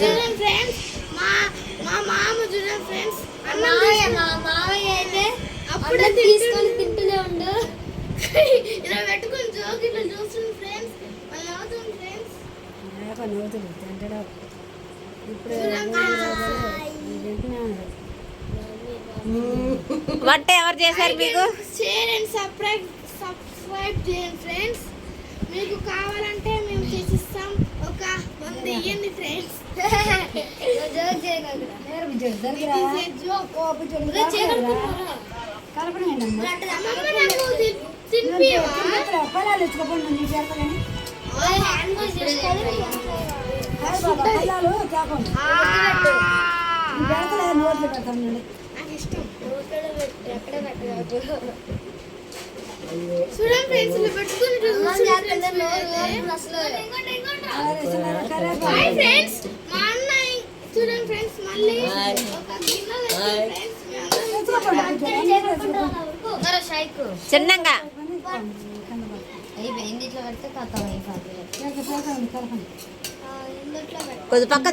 చూడండి ఫ్రెండ్స్ మా మా మామ చూడండి ఫ్రెండ్స్ అన్నం మావయ్య తీసుకొని- మా మావయ్య అయితే అప్పుడే తీసుకొని తింటూనే ఉండు. ఇలా పెట్టుకొని జోకి ఇట్లా చూస్తుంది ఫ్రెండ్స్ మళ్ళీ అవుతుంది ఫ్రెండ్స్ నవ్వుతుంది తింటాడు? ఇప్పుడు వంట ఎవరు చేశారు మీకు? షేర్ అండ్ సబ్స్క్రైబ్ సబ్స్క్రైబ్ చేయండి ఫ్రెండ్స్ మీకు కావాలంటే మేము చేసిస్తాం. ఒక వంద ఇవ్వండి ఫ్రెండ్స్ పొలాలు ఎత్తుకోకుండా నీ బాబా పొలాలు తేకుండా నీ పెడతలే నోట్లు పెడతాను నేను నాకు ఇష్టం ఎక్కడ పెట్టదు చూడండి ఫ్రెండ్స్ ఇలా పెట్టుకుని ఊరుతుంది అసలు ఫ్రెండ్స్ మా చూడండి ఫ్రెండ్స్ మళ్ళీ చిన్నంగా. కొద్ది పక్క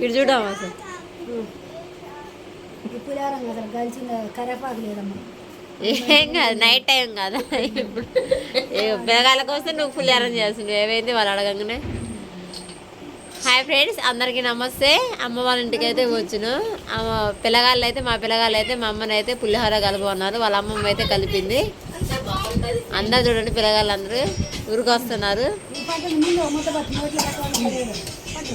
ఇటు చూడము పులిహారం కదా కలిసిన కరేపాకు లేదమ్మా. ఏం కాదు నైట్ టైం కదా. ఇప్పుడు ఏ కోసం నువ్వు నువ్వు పులిహారం చేస్తుంది ఏమైంది వాళ్ళు అడగంగానే? హాయ్ ఫ్రెండ్స్ అందరికీ నమస్తే. అమ్మ వాళ్ళ ఇంటికి అయితే వచ్చును. పిల్లగాళ్ళు అయితే మా పిల్లగాళ్ళు అయితే మా అమ్మని అయితే పులిహోర కలుపుకున్నారు వాళ్ళ అమ్మమ్మ అయితే కలిపింది. అందరు చూడండి పిల్లగాళ్ళు అందరూ ఊరికి వస్తున్నారు. ఈ పక్కన నీళ్ళు ఒక ముద్ద పట్టు నోట్లో పెట్టాలి లేదు. పట్టు.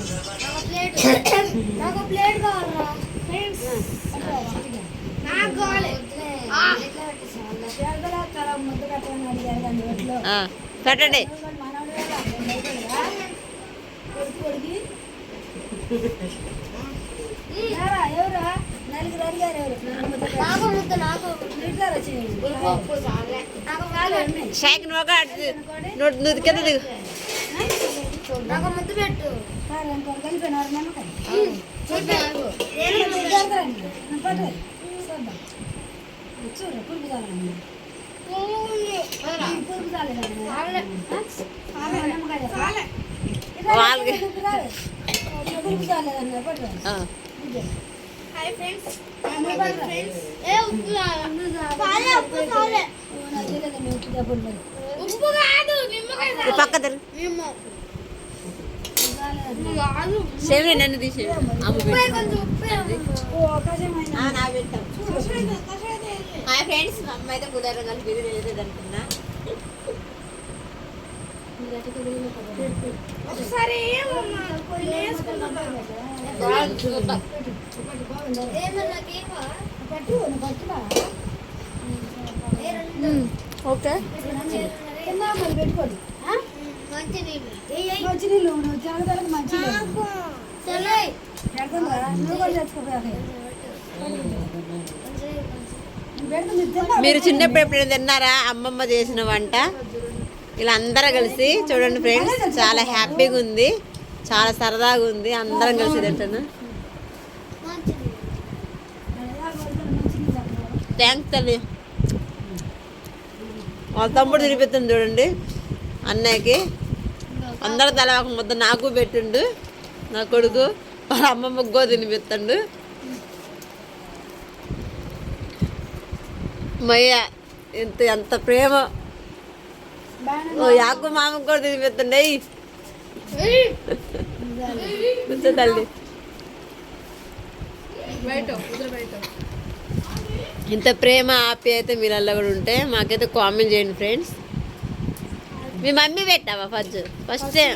నాకు ప్లేట్ కావాలరా ఫ్రెండ్స్ నాకు కావాలి ఎట్లా పెట్టేసాను పేదల తల ముద్ద పెట్టాలని అడిగారు కానీ నోట్లో. ఆ, పెట్టండి మనోడు కదా, అయిపోయిందా? కొడుకు కొడుకి. రారా, ఎవరా నలుగురు అడిగారు ఎవరు నన్ను ముద్ద పెట్టు. నాకు ముద్ద నాకు ఇద్దరు వచ్చేయండి. నాకు పెట్టండి. షైక్ నువ్వు ఒక నువ్వు కింద దిగు. నాకు పెట్టు సార్ ఇంకొకరు పురుగు చాలండి పురుగు చాలేదండి నిమ్మకాయ చాలే. వాళ్ళకి పురుగు చాలేదండి పట్టు ఆ, హాయ్ ఫ్రెండ్స్ నువ్వు పట్టురా. ఫ్రెండ్స్ ఏ ఉప్పు కావాలి చాలే ఉప్పు చాలే ఓ, నాకు తెలియదండి ఉప్పు చెప్పండి ఉప్పు కాదు నిమ్మకాయ ఈ చాలు. పక్క తిరుగు నిమ్మ చాలేదండి. ఉప్పు కాదు సేవి నన్ను తీసేవి హాయ్ ఫ్రెండ్స్ మా అమ్మ అయితే పులిహోర కలిపి ఇది నేనైతే అనుకున్నా. ఒకసారి ఓకే పెట్టుకోండి ఆ? మంచి నీళ్ళు మంచి నీళ్ళు. నువ్వు తాగడానికి మంచి నువ్వు కూడా తిన్నా మీరు చిన్నప్పుడు ఎప్పుడైనా తిన్నారా? అమ్మమ్మ చేసిన వంట? ఇలా అందరూ కలిసి చూడండి ఫ్రెండ్స్ చాలా హ్యాపీగా ఉంది. చాలా సరదాగా ఉంది. అందరం కలిసి తింటాను థ్యాంక్స్ తల్లి. వాళ్ళ తమ్ముడు తినిపిస్తుంది చూడండి అన్నయ్యకి. అందరూ తల ఒక ముద్ద నాకు పెట్టిండు నా కొడుకు. వాళ్ళ అమ్మమ్మకు గో తినిపిస్తుండు. మయ్య ఎంత ఎంత ప్రేమ. యాకు మామకు కూడా తినిపిస్తుండే కూర్చో తల్లి. ఇంత ప్రేమ ఆప్యాయత మీరల్లో కూడా ఉంటే మాకైతే కామెంట్ చేయండి ఫ్రెండ్స్ మీ మమ్మీ పెట్టావా ఫస్ట్ ఫస్ట్ సరే.